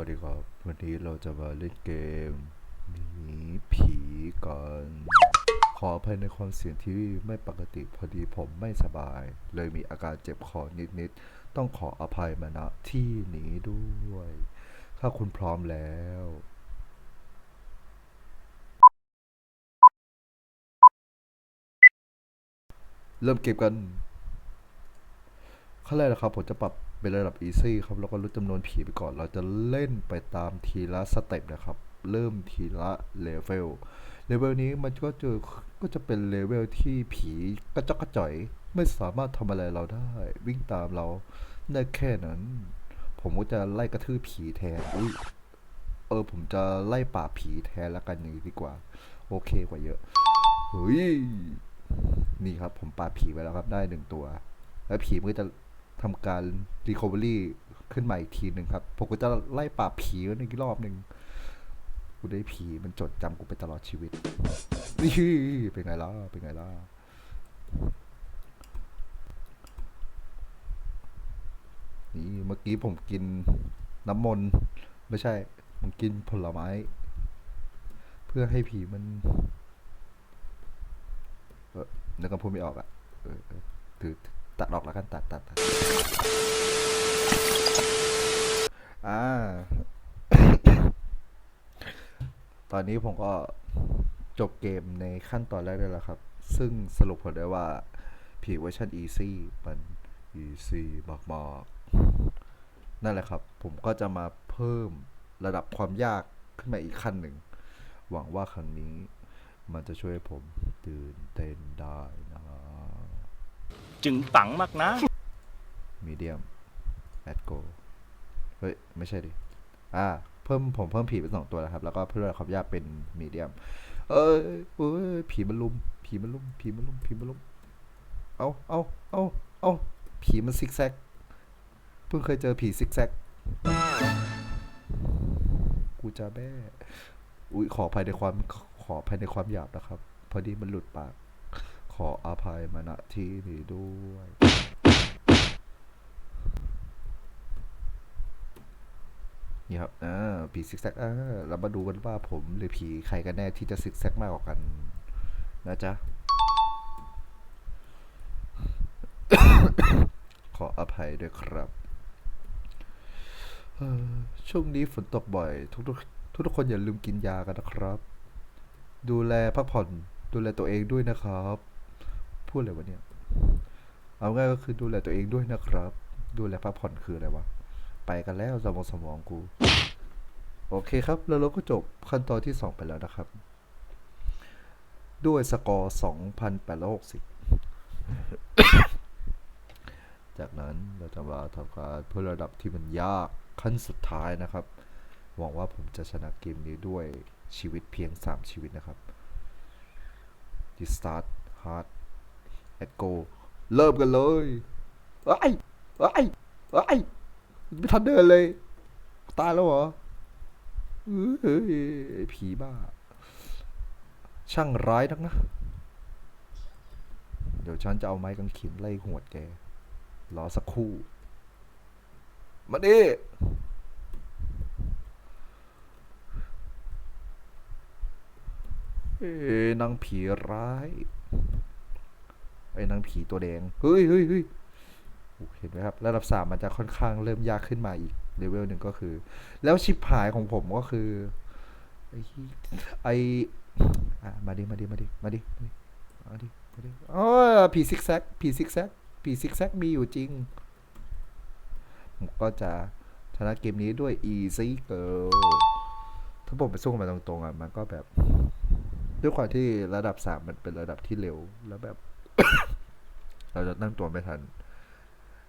วัสดีครับ วันนี้เราจะมาเล่นเกมหนีผีกันขออภัยในความเสียงที่ไม่ปกติพอดีผมไม่สบาย เลยมีอาการเจ็บคอนิดๆ ต้องขออภัยมาณที่นี้ด้วย ถ้าคุณพร้อมแล้วเริ่มเกมกันขั้นแรกนะครับผมจะปรับ เป็นระดับ easy ครับแล้วก็ลดจำนวนผีไปก่อน เราจะเล่นไปตามทีละสเต็ปนะครับ เริ่มทีละเลเวลเลเวลนี้มันก็จะก็จะเป็นเลเวลที่ผีกระจอกกระจ่อย ไม่สามารถทำอะไรเราได้ วิ่งตามเราได้แค่นั้น ผมก็จะไล่กระทืบผีแทนอุ้ยเออผมจะไล่ป่าผีแทนละกันอย่างนี้ดีกว่า โอเคกว่าเยอะเฮ้ยนี่ครับผมปราผีไปแล้วครับได้หนึ่งตัว แล้วผีมันก็จะ ทำการ recovery ขึ้นมาอีกทีหนึ่งครับ ผมก็จะไล่ปราบผีอีกรอบหนึ่งกูได้ผีมันจดจำกูไปตลอดชีวิต นี่เป็นไงล่ะ เป็นไงล่ะ นี่เมื่อกี้ผมกินน้ำมนต์ไม่ใช่ผมกินผลไม้ เพื่อให้ผีมัน เออนึกคำพูดไม่ออกอะเออเออถือ ตัดออกแล้วกันตัดตัดตัดอ่า ตอนนี้ผมก็จบเกมในขั้นตอนแรกได้แล้วครับ ซึ่งสรุปผลได้ว่าผีเวอร์ชัน easy มัน easy มากๆ นั่นแหละครับ ผมก็จะมาเพิ่มระดับความยากขึ้นมาอีกขั้นหนึ่ง หวังว่าครั้งนี้มันจะช่วยผมตื่นเต้นได้ จึงตังมากนะ มีเดียมแอดโกเฮ้ย ไม่ใช่ดิ อ่า เพิ่มผมเพิ่มผีเป็นสองตัวแล้วครับ แล้วก็เพิ่มระดับยาเป็นมีเดียม เอ้ยเอ้ยผีมันลุม ผีมันลุม ผีมันลุม ผีมันลุม เอาเอาเอาเอาผีมันซิกแซก เพิ่งเคยเจอผีซิกแซก กูจะแม่อุ้ยขอภัยในความขอภัยในความหยาบนะครับ พอดีมันหลุดปาก ขออภัยมาณที่นี้ด้วย นี่ครับอ่าผีซิกแซกอ่าเรามาดูกันว่าผมหรือผีใครกันแน่ที่จะซิกแซกมากกว่ากัน นะจ๊ะ ขออภัยด้วยครับช่วงนี้ฝนตกบ่อย ทุกทุกทุกทุกคนอย่าลืมกินยากันนะครับ ดูแลพักผ่อนดูแลตัวเองด้วยนะครับ พูดอะไรวะเนี่ยเอาง่ายก็คือดูแลตัวเองด้วยนะครับ ดูแลพักผ่อนคืออะไรวะ ไปกันแล้วสมองสมองกู โอเคครับ แล้วเราก็จบขั้นตอนที่ 2 ไปแล้วนะครับ ด้วยสกอร์2,860 จากนั้นเราจะมาทำการเพื่อระดับที่มันยากขั้นสุดท้ายนะครับ หวังว่าผมจะชนะเกมนี้ด้วยชีวิตเพียง 3 ชีวิตนะครับ d i start hard at go เริ่มกันเลยไอ้ไอ้ไอ้ยไม่ทันเดินเลย ตายแล้วเหรอเอ้ยผีบ้า ช่างร้ายนักนะ เดี๋ยวฉันจะเอาไม้กางเขนไล่หัวแกรอสักครู่ มาดิเอ้ยนางผีร้าย ไอ้นางผีตัวแดง เฮ้ยเฮ้ยเฮ้ยเห็นไหมครับ ระดับสามมันจะค่อนข้างเริ่มยากขึ้นมาอีกเลเวลหนึ่งก็คือ แล้วชิปหายของผมก็คือ ไอ้ไอ้อะมาดิมาดิมาดิมาดิมาดิมาดิอ๋อผีซิกแซกผีซิกแซกผีซิกแซกมีอยู่จริงผมก็จะชนะเกมนี้ด้วย easy girl ถ้าผมไปสู้กับมันตรงๆอะมันก็แบบ ด้วยความที่ระดับสามมันเป็นระดับที่เร็ว แล้วแบบ เราจะตั้งตัวไม่ทัน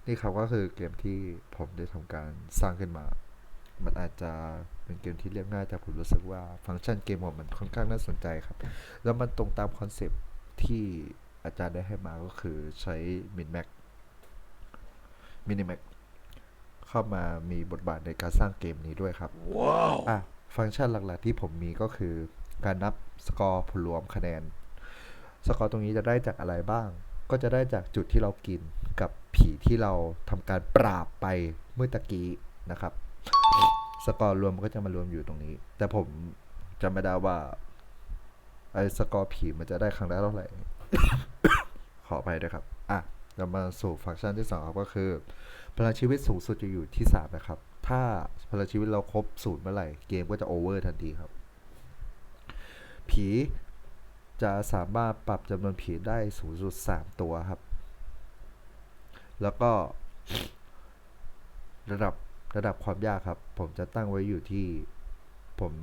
นี่ครับก็คือเกมที่ผมได้ทำการสร้างขึ้นมา มันอาจจะเป็นเกมที่เรียบง่ายแต่ผมรู้สึกว่าฟังก์ชันเกมของมันค่อนข้างน่าสนใจครับ แล้วมันตรงตามคอนเซปต์ที่อาจารย์ได้ให้มาก็คือใช้มินแม็กมินิแม็กเข้ามามีบทบาทในการสร้างเกมนี้ด้วยครับว้าวอะฟังก์ชันหลักๆที่ผมมีก็คือ การนับสกอร์ผลรวมคะแนน สกอร์ตรงนี้จะได้จากอะไรบ้าง ก็จะได้จากจุดที่เรากินกับผีที่เราทำการปราบไปเมื่อตะกี้นะครับ สกอร์รวมมันก็จะมารวมอยู่ตรงนี้ แต่ผมจำไม่ได้ว่าไอ้สกอร์ผีมันจะได้ครั้งละเท่าไหร่ ขออภัยด้วยครับ อะเรามาสู่ฟังก์ชันที่สองครับก็คือ พลังชีวิตสูงสุดจะอยู่ที่สามนะครับ ถ้าพลังชีวิตเราครบศูนย์เมื่อไหร่ เกมก็จะโอเวอร์ทันทีครับ ผี จะสามารถปรับจำนวนผีได้สูงสุดสามตัวครับ แล้วก็ระดับระดับความยากครับ ผมจะตั้งไว้อยู่ที่ผม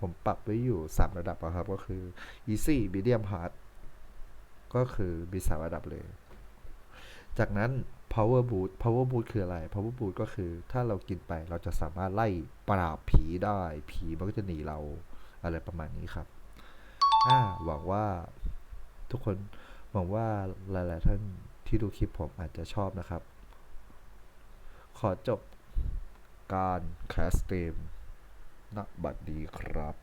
ผมปรับไว้อยู่สามระดับครับ ก็คือ easy medium hard ก็คือมีสามระดับเลย จากนั้น power boot power boot คืออะไร power boot ก็คือถ้าเรากินไปเราจะสามารถไล่ปราบผีได้ ผีมันก็จะหนีเราอะไรประมาณนี้ครับ อ่าหวังว่าทุกคนหวังว่าหลาย ๆ ท่านที่ดูคลิปผมอาจจะชอบนะครับ ขอจบการแคสเตมณบัดนี้ครับ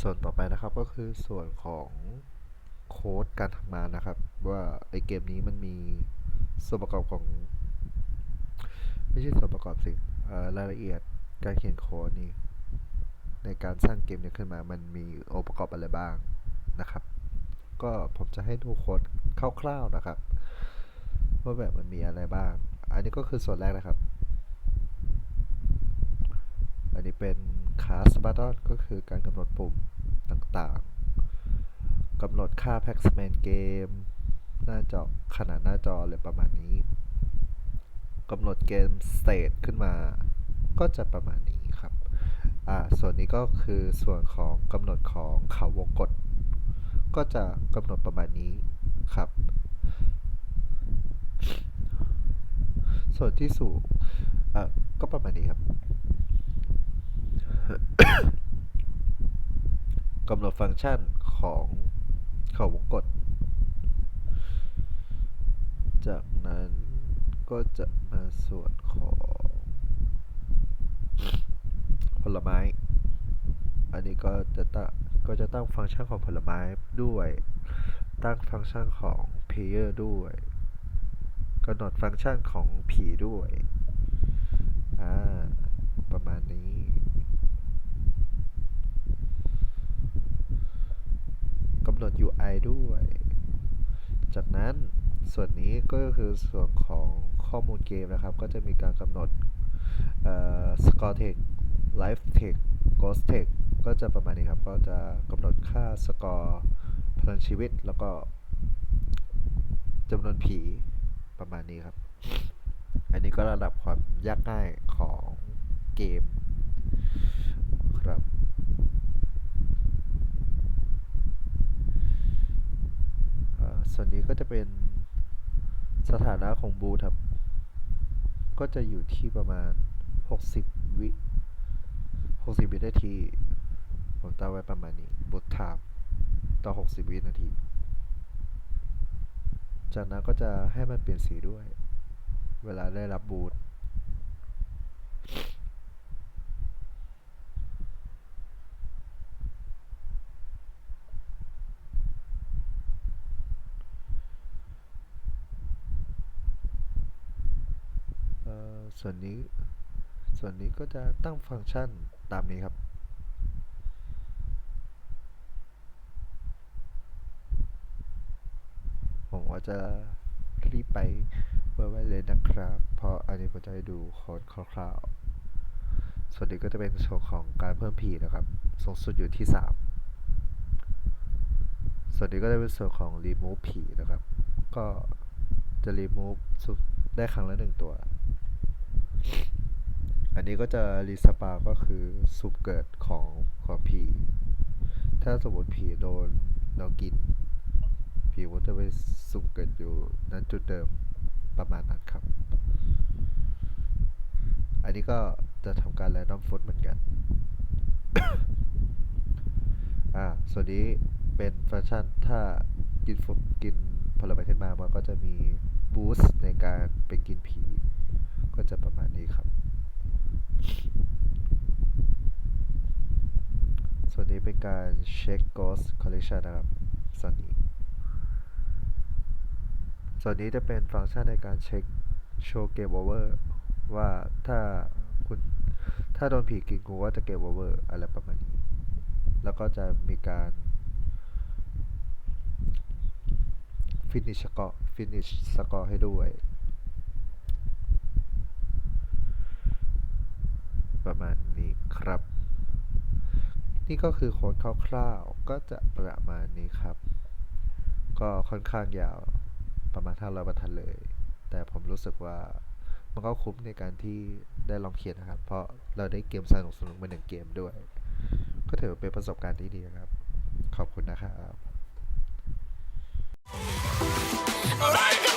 ส่วนต่อไปนะครับก็คือส่วนของโค้ดการทำงานนะครับ ว่าไอเกมนี้มันมีส่วนประกอบของ ไม่ใช่ส่วนประกอบสิเอ่อรายละเอียดการเขียนโค้ดนี่ ในการสร้างเกมนี้ขึ้นมา มันมีองค์ประกอบอะไรบ้างนะครับ ก็ผมจะให้ดูโค้ดคร่าวๆนะครับว่าแบบมันมีอะไรบ้าง อันนี้ก็คือส่วนแรกนะครับ อันนี้เป็น cast button ก็คือการกำหนดปุ่มต่างๆกำหนดค่า paxman เกมหน้าจอขนาดหน้าจออะไรประมาณนี้กำหนดเกม state ขึ้นมา ก็จะประมาณนี้ อ่าส่วนนี้ก็คือส่วนของกำหนดของเขาวงกฏก็จะกำหนดประมาณนี้ครับ ส่วนที่สูงอะก็ประมาณนี้ครับกำหนดฟังก์ชันของเขาวงกฏจากนั้นก็จะมาส่วนของ ผลไม้ อันนี้ก็จะตั้งก็จะตั้งฟังก์ชันของผลไม้ด้วย ตั้งฟังก์ชันของ player ด้วยกำหนดฟังก์ชันของผีด้วย อ่า ประมาณนี้ กำหนด UI ด้วย จากนั้นส่วนนี้ก็คือส่วนของข้อมูลเกมนะครับ ก็จะมีการกำหนด เอ่อ score tech life tech ghost tech ก็จะประมาณนี้ครับ ก็จะกำหนดค่าสกอร์พลังชีวิตแล้วก็จำนวนผีประมาณนี้ครับ อันนี้ก็ระดับความยากง่ายของเกมครับ ส่วนนี้ก็จะเป็นสถานะของบูธครับ ก็จะอยู่ที่ประมาณ 60 วิ 60 วินาที ผมตั้งไว้ประมาณนี้บูธไทม์ต่อ 60 วินาที จากนั้นก็จะให้มันเปลี่ยนสีด้วย เวลาได้รับบูธเอ่อส่วนนี้ ส่วนนี้ก็จะตั้งฟังก์ชัน ตามนี้ครับผมว่าจะรีบไปเพื่อไว้เลยนะครับ เพราะอันนี้ผมจะให้ดูโค้ดคร่าวๆส่วนนี้ก็จะเป็นส่วนของการเพิ่มผีนะครับ สูงสุดอยู่ที่ 3 ส่วนนี้ก็จะเป็นส่วนของ remove ผีนะครับ ก็จะ remove ได้ครั้งละหนึ่งตัว อันนี้ก็จะรีสปาก็คือสุบเกิดของของผีถ้าสมมติผีโดนเรากินผีมันจะไปสุบเกิดอยู่ณจุดเดิมประมาณนั้นครับ อันนี้ก็จะทำการแรนดอมฟุตเหมือนกัน อ่า ส่วนนี้เป็นฟังก์ชันถ้ากินฟุตกินผลไม้ขึ้นมามันก็จะมีบูสต์ในการไปกินผี ก็จะประมาณนี้ครับ ส่วนนี้เป็นการเช็ค Ghost Collection นะครับ ส่วนนี้ ส่วนนี้จะเป็นฟังก์ชันในการเช็ค Show Game Over ว่าถ้าคุณถ้าโดนผีกินกูก็จะเก็บโอเวอร์อะไรประมาณนี้ แล้วก็จะมีการ finish สกอร์ finish สกอร์ให้ด้วย ประ มาณนี้ครับ นี่ก็คือโค้ดคร่าวๆ ก็จะประมาณนี้ครับ ก็ค่อนข้างยาวประมาณ500บรรทัดเลย แต่ผมรู้สึกว่ามันก็คุ้มในการที่ได้ลองเขียนนะครับ เพราะเราได้เกมสนุกๆมาหนึ่งเกมด้วย ก็ถือเป็นประสบการณ์ที่ดีครับ ขอบคุณนะครับ Like